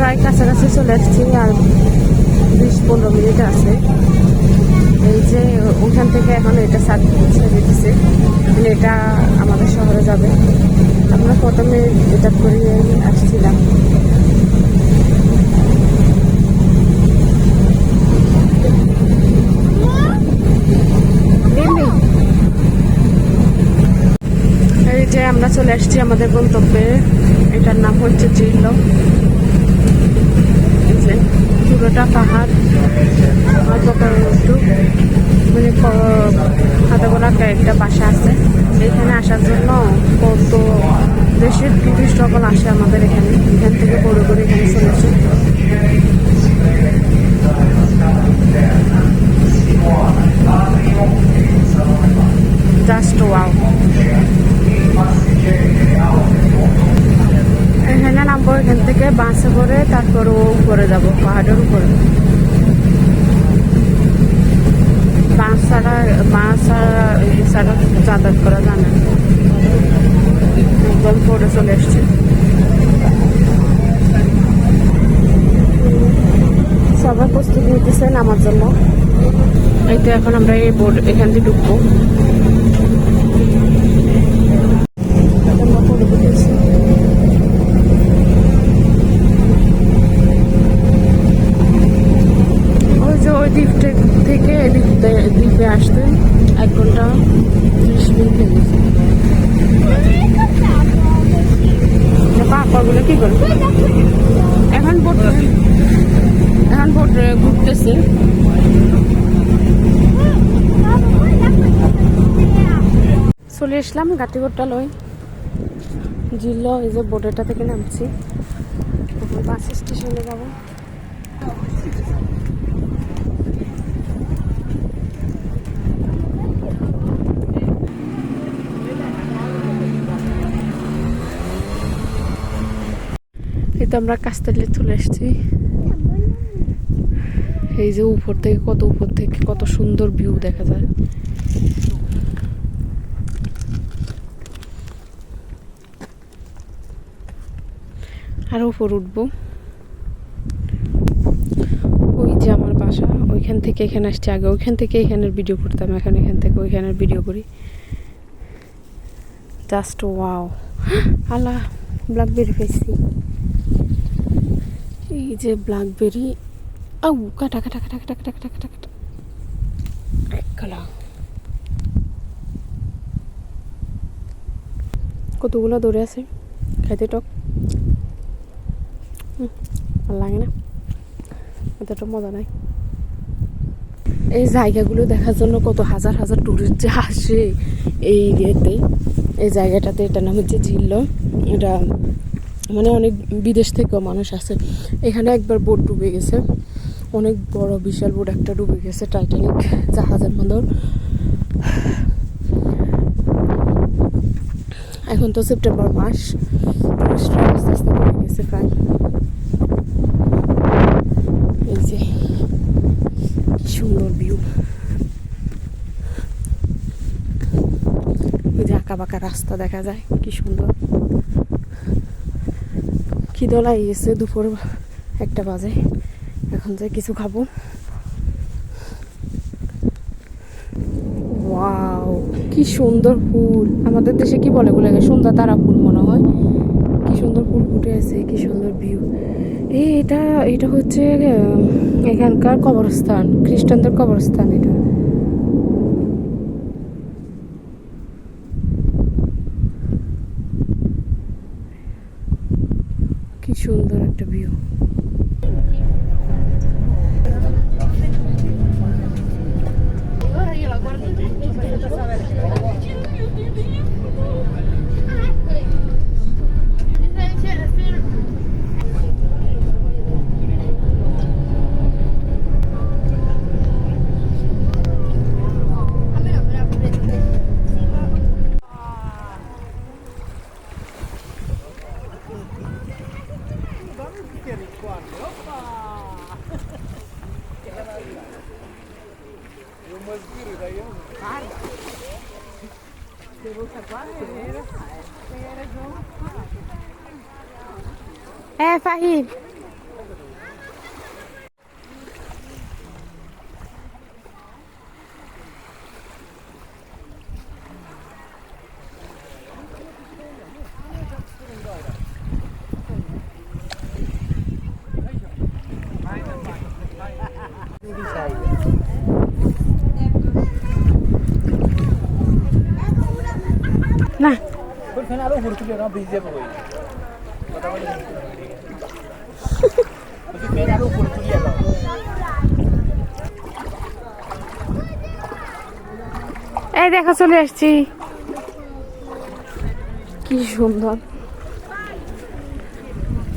প্রায় কাছাকাছি চলে আসছি আর বিশ পনেরো মিনিট আছে। এই যে ওখান থেকে এখন এটা সার ছেড়ে দিছে এটা আমাদের শহরে যাবে। আমরা প্রথমে এটা করিয়ে আসছিলাম। এই যে আমরা চলে আসছি আমাদের গন্তব্যে। এটার নাম হচ্ছে চিল্ল এই যে পুরোটা পাহাড় অল্প প্রকার একটু মানে হাতাগোলা একটা বাসা আছে। এখানে আসার জন্য কত দেশের টুরিস্ট সকল আসে আমাদের এখানে। এখান থেকে বড় করে এখানে চলে যাব, পাহাড়ের উপরে। বাস ছাড়া বাস ছাড়া ছাড়া যাতায়াত করা জানে না। একদম পরে চলে এসছে। সবাই প্রস্তুতি নিতেছে নামার জন্য। এই তো এখন আমরা এই বোর্ড এখান দিয়ে ঢুকবো এখন আমরা পরে ঢুকেছি। ওই যে ওই দ্বীপ থে- থেকে এই দ্বীপে দ্বীপে আসতে এক ঘণ্টা ত্রিশ মিনিট লেগেছে পাপাগুলো কি করবে এখন বোট এখন বোট ঘুরতেছে। চলে আসলাম গাটিগোট্টা লই। জিল্ল এই যে বোটেটা থেকে নামছি। বাস স্টেশনে যাব। এই তো আমরা কাস্তালে চলে এসেছি। এই যে উপর থেকে কত উপর থেকে কত সুন্দর ভিউ দেখা যায়। আর উপর উঠবো। ওই যে আমার বাসা, ওইখান থেকে এখানে আসছি আগে। ওইখান থেকে এখানের ভিডিও করতাম, এখন এখান থেকে ওইখানের ভিডিও করি। জাস্ট ওয়াও আল্লাহ ব্ল্যাকবেরি পেয়েছি। এই যে ব্ল্যাকবেরি আউ, কাটা কাটা কাটা কাটা কাটা কাটা কাটা কতগুলো দৌড়ে আছে? খাইতে টক। ভালো লাগে না। এতটা মজা নাই। এই জায়গাগুলো দেখার জন্য কত হাজার হাজার টুরিস্ট যে আসে এই ইয়েতে এই জায়গাটাতে এটার নাম হচ্ছে জিল্ল এটা মানে অনেক বিদেশ থেকেও মানুষ আসে। এখানে একবার বোট ডুবে গেছে। অনেক বড় বিশাল বোট একটা ডুবে গেছে টাইটানিক জাহাজের মধ্যে এখন তো সেপ্টেম্বর মাস। গেছে প্রায়। এই যে সুন্দর ভিউ ওই যে আঁকা বাঁকা রাস্তা দেখা যায়, কি সুন্দর। খিদলা গেছে, দুপুর একটা বাজে। এখন যে কিছু খাব। ওয়াও, কি সুন্দর ফুল। আমাদের দেশে কি বলে বলে সন্ধ্যা তারা ফুল মনে হয়। কি সুন্দর ফুল ফুটে আছে, কি সুন্দর ভিউ এই এটা এটা হচ্ছে এখানকার কবরস্থান, খ্রিস্টানদের কবরস্থান এটা। কি সুন্দর একটা ভিউ É, Farri. না, ভিজে। এই দেখো, চলে আসছি। কি সুন্দর।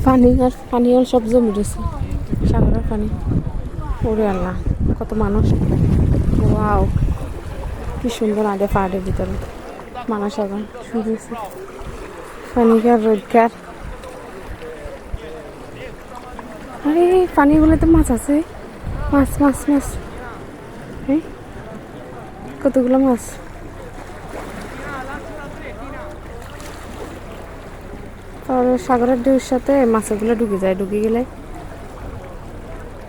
পানি আর পানি আর সব জমি রয়েছে সাগরের পানি। ওরে আল্লাহ, কত মানুষ। ওয়াও, কি সুন্দর আগে পাহাড়ের ভিতরে। মানুষ এখন শুনেছে পানিকার রোজগার আরে পানিগুলোতে মাছ আছে। মাছ মাছ মাছ। এই কতগুলো মাছ। তারপরে সাগরের ঢেউর সাথে মাছগুলো ঢুকে যায়, ঢুকে গেলে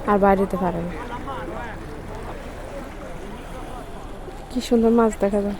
আর বাইরে যেতে পারে না কি সুন্দর মাছ দেখা যায়।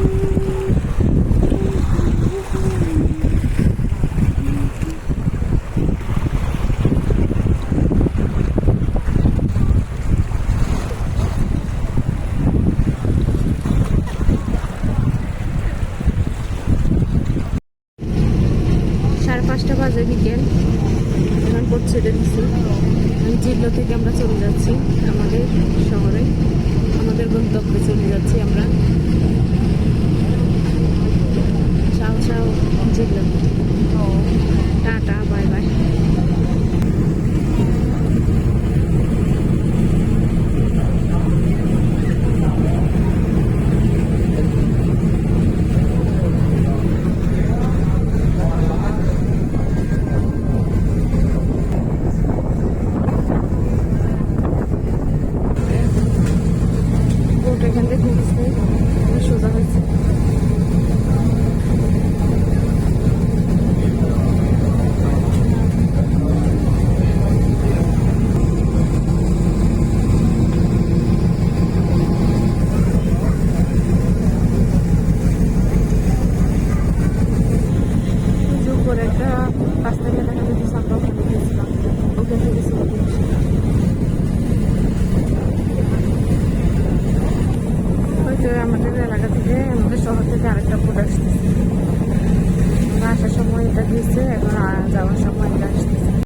বাজে বিকেল। এখন পড়ছে দিচ্ছি জিল্লো থেকে আমরা চলে যাচ্ছি আমাদের আমাদের